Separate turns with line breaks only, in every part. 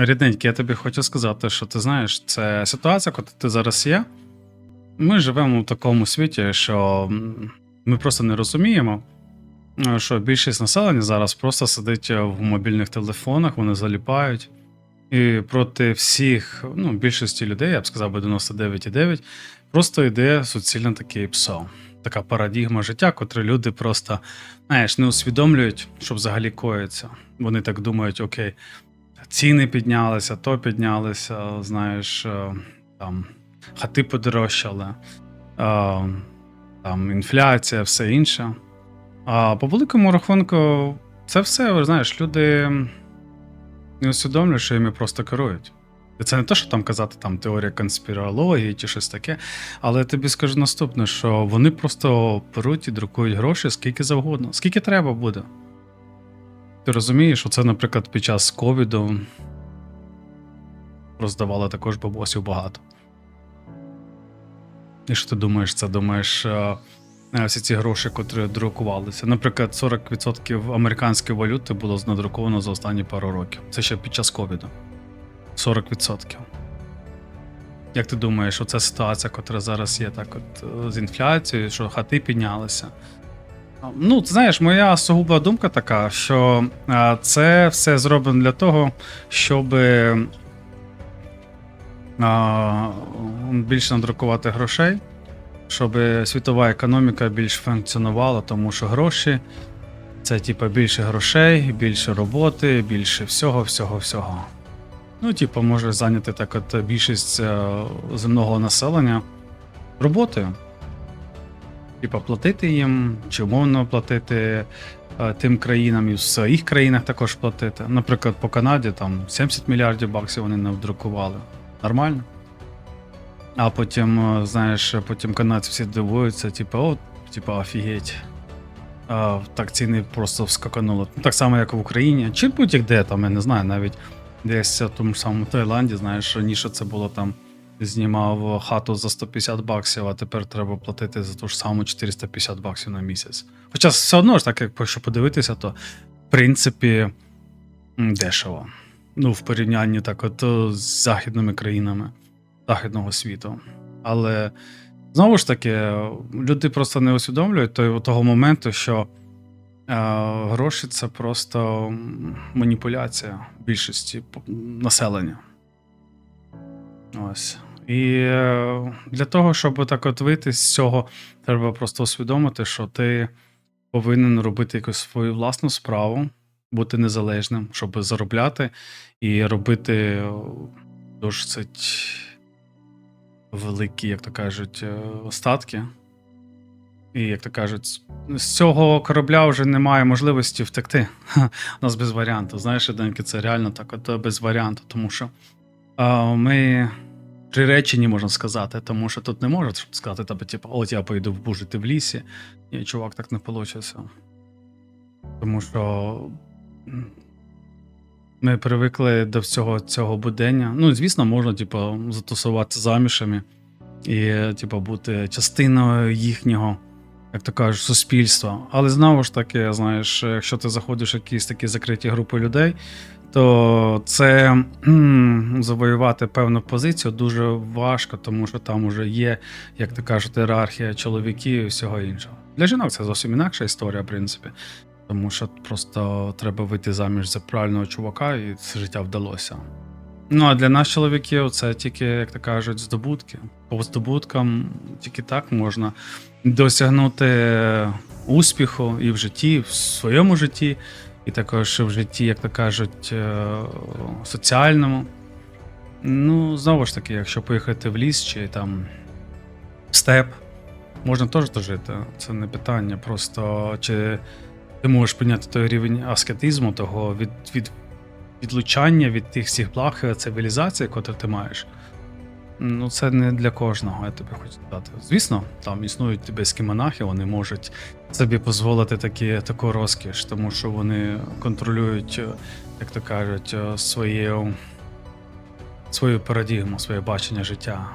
Рідненький, я тобі хочу сказати, що ти знаєш, це ситуація, коли ти зараз є. Ми живемо в такому світі, що ми просто не розуміємо, е, що більшість населення зараз просто сидить в мобільних телефонах, вони заліпають. І проти всіх, ну, більшості людей, я б сказав 99,9, просто йде суцільно такий псо. Така парадігма життя, котру люди просто, знаєш, не усвідомлюють, що взагалі коїться. Вони так думають, окей, ціни піднялися, то піднялися, знаєш, е, там хати подорожчали, е, там інфляція, все інше. А по великому рахунку, це все, знаєш, люди не усвідомлюють, що їми просто керують. І це не те, що там казати там теорія конспірології чи щось таке, але я тобі скажу наступне, що вони просто беруть і друкують гроші скільки завгодно, скільки треба буде. Ти розумієш, що це, наприклад, під час ковіду роздавали також бабосів багато. І що ти думаєш, це думаєш, е, е, всі ці гроші, котрі друкувалися. Наприклад, 40% американської валюти було знадруковано за останні пару років. Це ще під час ковіду. 40%. Як ти думаєш, оця ситуація, яка зараз є так от е, з інфляцією, що хати піднялися? Ну, ти знаєш, моя сугубла думка така, що це все зроблено для того, щоб більше надрукувати грошей, щоб світова економіка більш функціонувала, тому що гроші це типу більше грошей, більше роботи, більше всього, всього, всього. Ну, типу, може зайняти так от більшість е, земного населення роботою. Типа платити їм, чи умовно платити е, тим країнам і в своїх країнах також платити. Наприклад, по Канаді там 70 мільярдів баксів вони не вдрукували. Нормально. А потім, е, знаєш, потім канадці всі дивуються, типу, о, типу, офігеть. А, так ціни просто вскаканули. Ну, так само, як в Україні. Чи будь-як де там, я не знаю, навіть десь в тому самому Таїланді, знаєш, раніше це було там. Знімав хату за 150 баксів, а тепер треба платити за ту ж саму 450 баксів на місяць. Хоча все одно ж, так якщо подивитися, то в принципі дешево. Ну, в порівнянні так, от з західними країнами західного світу. Але знову ж таки, люди просто не усвідомлюють той, того моменту, що е, гроші це просто маніпуляція більшості населення. Ось. І е, для того, щоб так от вийти з цього, треба просто усвідомити, що ти повинен робити якусь свою власну справу, бути незалежним, щоб заробляти і робити е, досить великі, як то кажуть, е, остатки. І, як то кажуть, з- цього корабля вже немає можливості втекти. У нас без варіанту. Знаєш, Денки, це реально так, от е, без варіанту, тому що а, ми приречені, можна сказати, тому що тут не можуть сказати, тебе, типу, от я поїду бужити в лісі. Ні, чувак, так не вийде. Тому що ми привикли до всього цього будення. Ну, звісно, можна, типу, затусуватися замішами і, типу, бути частиною їхнього, як то кажуть, суспільства. Але знову ж таки, знаєш, якщо ти заходиш в якісь такі закриті групи людей, то це завоювати певну позицію дуже важко, тому що там уже є, як то кажуть, ієрархія чоловіків і всього іншого. Для жінок це зовсім інакша історія, в принципі. Тому що просто треба вийти заміж за правильного чувака, і це життя вдалося. Ну а для нас, чоловіків, це тільки, як то кажуть, здобутки. По здобуткам тільки так можна досягнути успіху і в житті, і в своєму житті, і також в житті, як то кажуть, е, соціальному. Ну, знову ж таки, якщо поїхати в ліс чи там в степ, можна теж дожити. Це не питання. Просто чи ти можеш підняти той рівень аскетизму, того від, від, відлучання від тих всіх благ е, цивілізації, котрі ти маєш. Ну, це не для кожного, я тобі хочу сказати. Звісно, там існують тибетські монахи, вони можуть собі дозволити такі, таку розкіш, тому що вони контролюють, е, як то кажуть, е, свою, свою парадігму, своє бачення життя.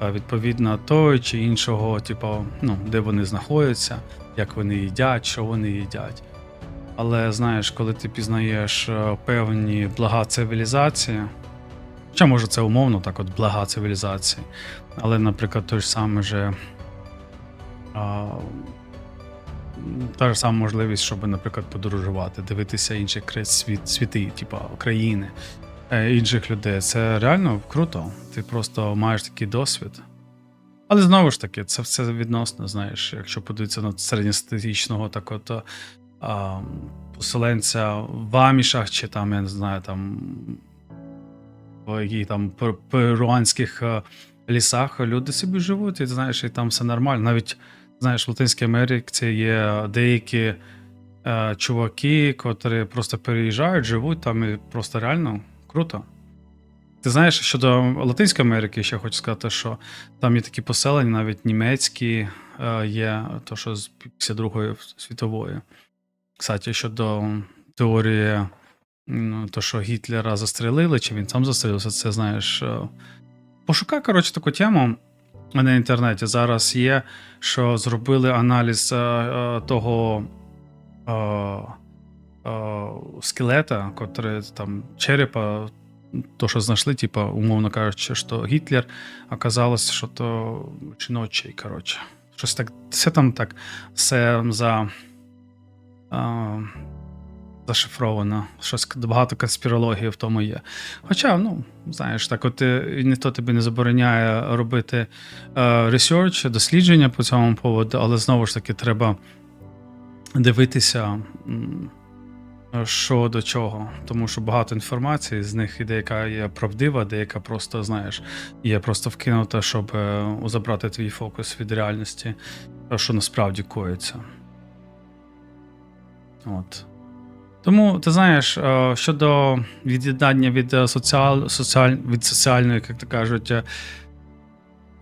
А відповідно того чи іншого, типу, ну, де вони знаходяться, як вони їдять, що вони їдять. Але знаєш, коли ти пізнаєш е, певні блага цивілізації, хоча може це умовно, так от блага цивілізації, але, наприклад, той ж самий же. А, та ж сама можливість, щоб, наприклад, подорожувати, дивитися інші світ, світи, типу країни, е, інших людей. Це реально круто. Ти просто маєш такий досвід. Але знову ж таки, це все відносно, знаєш, якщо подивитися на середньостатичного от а, поселенця в Амішах, чи там, я не знаю, там в якій там пер- перуанських е, лісах люди собі живуть, і знаєш, і там все нормально. Навіть знаєш, в Латинській Америці є деякі е, чуваки, котрі просто переїжджають, живуть там і просто реально круто. Ти знаєш, щодо Латинської Америки, ще хочу сказати, що там є такі поселення, навіть німецькі е, є, то що з після Другої світової. Кстати, щодо теорії, ну, то, що Гітлера застрелили, чи він сам застрілився, це знаєш. е, Пошукай, коротше, таку тему на інтернеті. Зараз є, що зробили аналіз е, е, того е, е, скелета, котрий там черепа, то, що знайшли, типа, умовно кажучи, що Гітлер, оказалось, що то жіночий, коротше. Щось так, все там так, все за. А, зашифровано. Щось багато конспірології в тому є. Хоча, ну, знаєш, так, от е, ніхто тобі не забороняє робити е, ресерч, дослідження по цьому поводу, але знову ж таки треба дивитися, що до чого. Тому що багато інформації, з них і деяка є правдива, деяка просто, знаєш, є просто вкинута, щоб е, забрати твій фокус від реальності, що насправді коїться. От. Тому, ти знаєш, е, щодо від'єднання від е, соціал, соціаль, від соціальної, як то кажуть, е,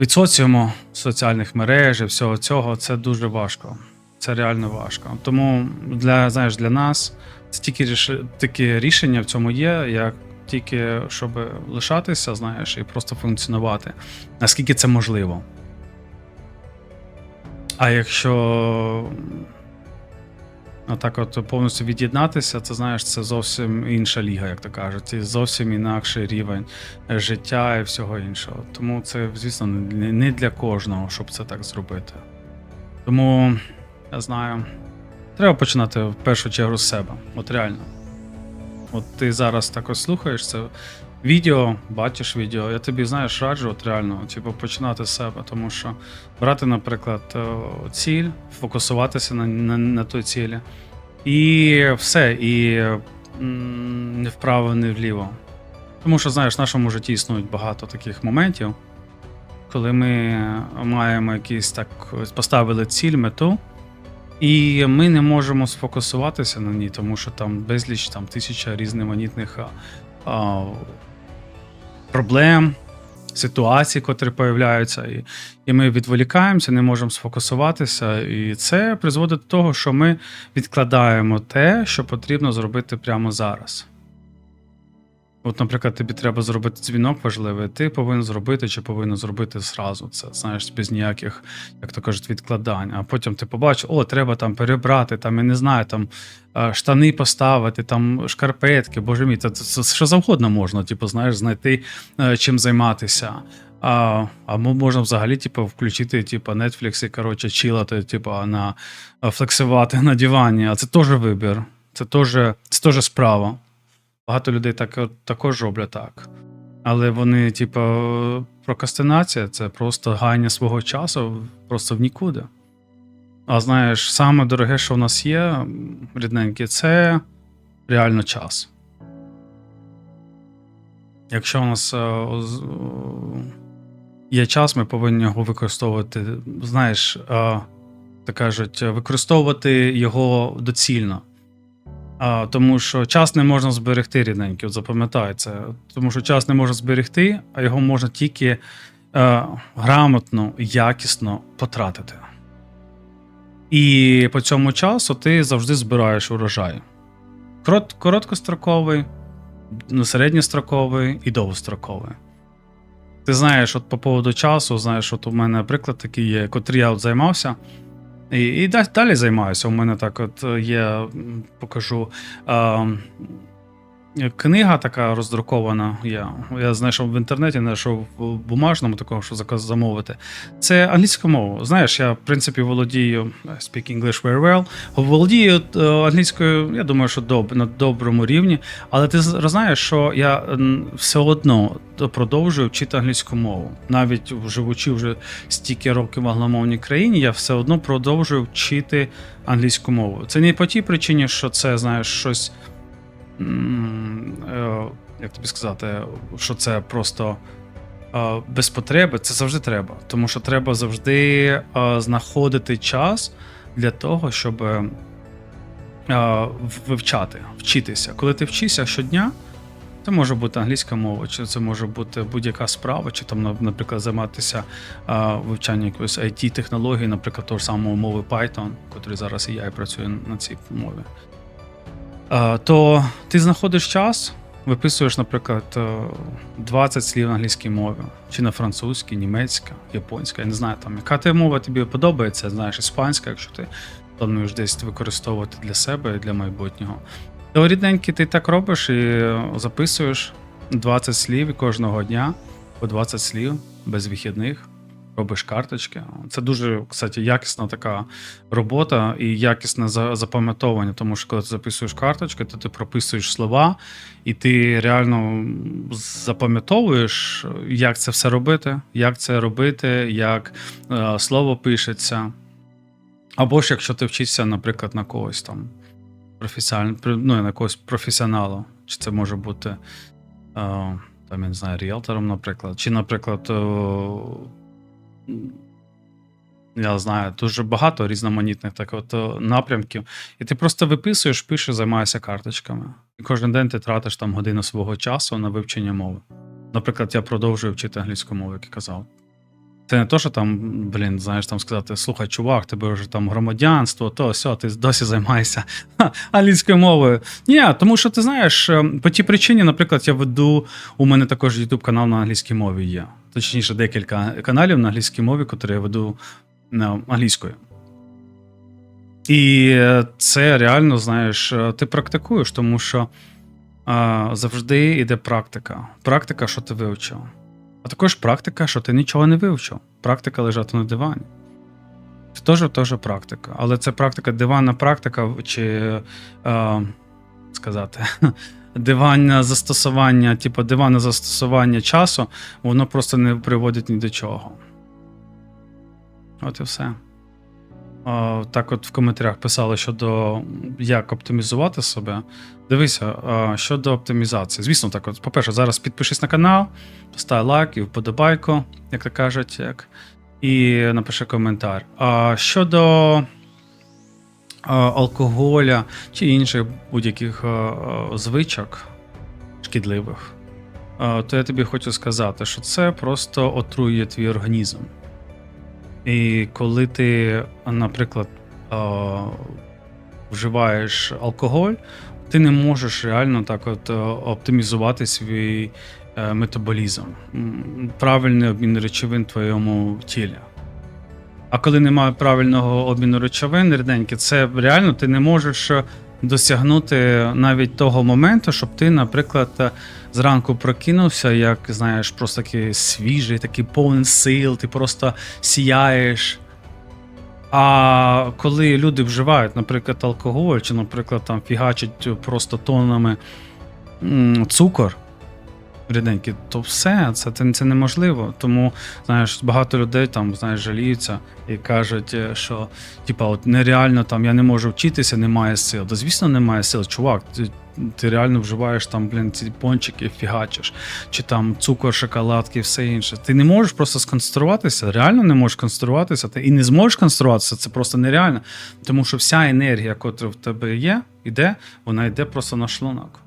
від соціуму, соціальних мереж і всього цього, це дуже важко. Це реально важко. Тому для, знаєш, для нас це тільки, ріш- таке рішення в цьому є, як тільки щоб лишатися, знаєш, і просто функціонувати. Наскільки це можливо. А якщо а так, от повністю від'єднатися, це знаєш, це зовсім інша ліга, як то кажуть, і зовсім інакший рівень життя і всього іншого. Тому це, звісно, не для кожного, щоб це так зробити. Тому я знаю, треба починати в першу чергу з себе. От реально. От ти зараз також слухаєш це відео, бачиш відео, я тобі знаєш, раджу, от реально, типу, починати з себе, тому що брати, наприклад, е, ціль, фокусуватися на, на, на той цілі. І все, і не вправо, не вліво. Тому що, знаєш, в нашому житті існують багато таких моментів, коли ми маємо якийсь так поставили ціль, мету, і ми не можемо сфокусуватися на ній, тому що там безліч там тисяча різноманітних а, проблем, ситуацій, котрі появляються, і, і ми відволікаємося, не можемо сфокусуватися. І це призводить до того, що ми відкладаємо те, що потрібно зробити прямо зараз. От, наприклад, тобі треба зробити дзвінок важливий, ти повинен зробити чи повинен зробити зразу. Це знаєш, без ніяких, як то кажуть, відкладань. А потім ти побачиш, о, треба там перебрати, там, я не знаю, там е, штани поставити, там шкарпетки, боже мій, це, це, це що завгодно можна, типу, знаєш, знайти е, чим займатися. А, а мо- можна взагалі, типу, включити, типу, Netflix і коротше, чилати, типу, на флексувати на дивані. А це теж вибір. Це теж, це справа. Багато людей так, також роблять так. Але вони, типу, прокрастинація це просто гаяння свого часу просто в нікуди. А знаєш, саме дороге, що в нас є, м, рідненькі, це реально час. Якщо у нас е, о, є час, ми повинні його використовувати, знаєш, е, так кажуть, використовувати його доцільно. А, тому що час не можна зберегти рідненький, от це. Тому що час не можна зберегти, а його можна тільки е, грамотно, якісно потратити. І по цьому часу ти завжди збираєш урожай. Корот, короткостроковий, середньостроковий і довгостроковий. Ти знаєш, от по поводу часу, знаєш, от у мене приклад такий є, котрий я от займався. І, і далі займаюся. У мене так от е, є, покажу. А, Книга така роздрукована. Я, я знайшов в інтернеті, знайшов в бумажному такого, що заказ замовити. Це англійська мова. Знаєш, я в принципі володію speak English very well. Володію е, англійською, я думаю, що доб, на доброму рівні. Але ти знаєш, що я все одно продовжую вчити англійську мову. Навіть живучи вже стільки років в англомовній країні, я все одно продовжую вчити англійську мову. Це не по тій причині, що це знаєш щось. Е, Як тобі сказати, що це просто е, без потреби, це завжди треба. Тому що треба завжди е, знаходити час для того, щоб вивчати, вчитися. Коли ти вчишся щодня, це може бути англійська мова, чи це може бути будь-яка справа, чи там, наприклад, займатися вивчанням якоїсь it технології наприклад, того ж самого мови Python, котрий зараз і я і працюю на цій мові. А, то ти знаходиш час, виписуєш, наприклад, е, 20 слів на англійській мові, чи на французькій, німецька, японська, я не знаю, там, яка ти мова тобі подобається, знаєш, іспанська, якщо ти плануєш десь використовувати для себе і для майбутнього. То рідненький ти так робиш і записуєш 20 слів кожного дня по 20 слів без вихідних. Робиш карточки. Це дуже, кстати, якісна така робота і якісне запам'ятовування. Тому що коли ти записуєш карточки, то ти прописуєш слова, і ти реально запам'ятовуєш, як це все робити, як це робити, як е, слово пишеться. Або ж якщо ти вчишся, наприклад, на когось там професіонал, ну, на якогось професіоналу, чи це може бути е, там, я не знаю, ріелтором, наприклад, чи, наприклад, е, я знаю, дуже багато різноманітних так от е, напрямків. І ти просто виписуєш, пишеш, займаєшся карточками. І кожен день ти тратиш там годину свого часу на вивчення мови. Наприклад, я продовжую вчити англійську мову, як я казав. Це не то, що там, блін, знаєш, там сказати, слухай, чувак, тебе вже там громадянство, то все, ти досі займаєшся англійською мовою. Ні, тому що ти знаєш, е, по тій причині, наприклад, я веду, у мене також YouTube канал на англійській мові є. Точніше, декілька каналів на англійській мові, котрі я веду англійською. І це реально, знаєш, ти практикуєш, тому що а, завжди йде практика. Практика, що ти вивчив. А також практика, що ти нічого не вивчив. Практика лежати на дивані. Це теж, теж практика. Але це практика, диванна практика, чи е, сказати, диванне застосування, типу диванне застосування часу, воно просто не приводить ні до чого. От і все. Е, так, от в коментарях писали щодо як оптимізувати себе. Дивися, е, щодо оптимізації. Звісно, так, от, по-перше, зараз підпишись на канал, постав лайк і вподобайку, як то кажуть, як, і напиши коментар. А щодо алкоголя чи інших будь-яких е, е, звичок шкідливих, е, то я тобі хочу сказати, що це просто отруює твій організм. І коли ти, наприклад, е, вживаєш алкоголь, ти не можеш реально так от е, оптимізувати свій е, метаболізм, правильний обмін речовин в твоєму тілі. А коли немає правильного обміну речовин, рідненькі, це реально ти не можеш е, досягнути навіть того моменту, щоб ти, наприклад, е, зранку прокинувся, як знаєш, просто такий свіжий, такий повний сил, ти просто сіяєш. А коли люди вживають, наприклад, алкоголь, чи, наприклад, там фігачать просто тоннами цукор рідненький, то все, це, це, це неможливо. Тому, знаєш, багато людей там, знаєш, жаліються і кажуть, е, що типа, от нереально там я не можу вчитися, немає сил. Да, звісно, немає сил. Чувак, ти, ти реально вживаєш там, блін, ці пончики, фігачиш, чи там цукор, шоколадки все інше. Ти не можеш просто сконцентруватися, реально не можеш концентруватися, ти і не зможеш концентруватися, це просто нереально. Тому що вся енергія, яка в тебе є, іде, вона йде просто на шлунок.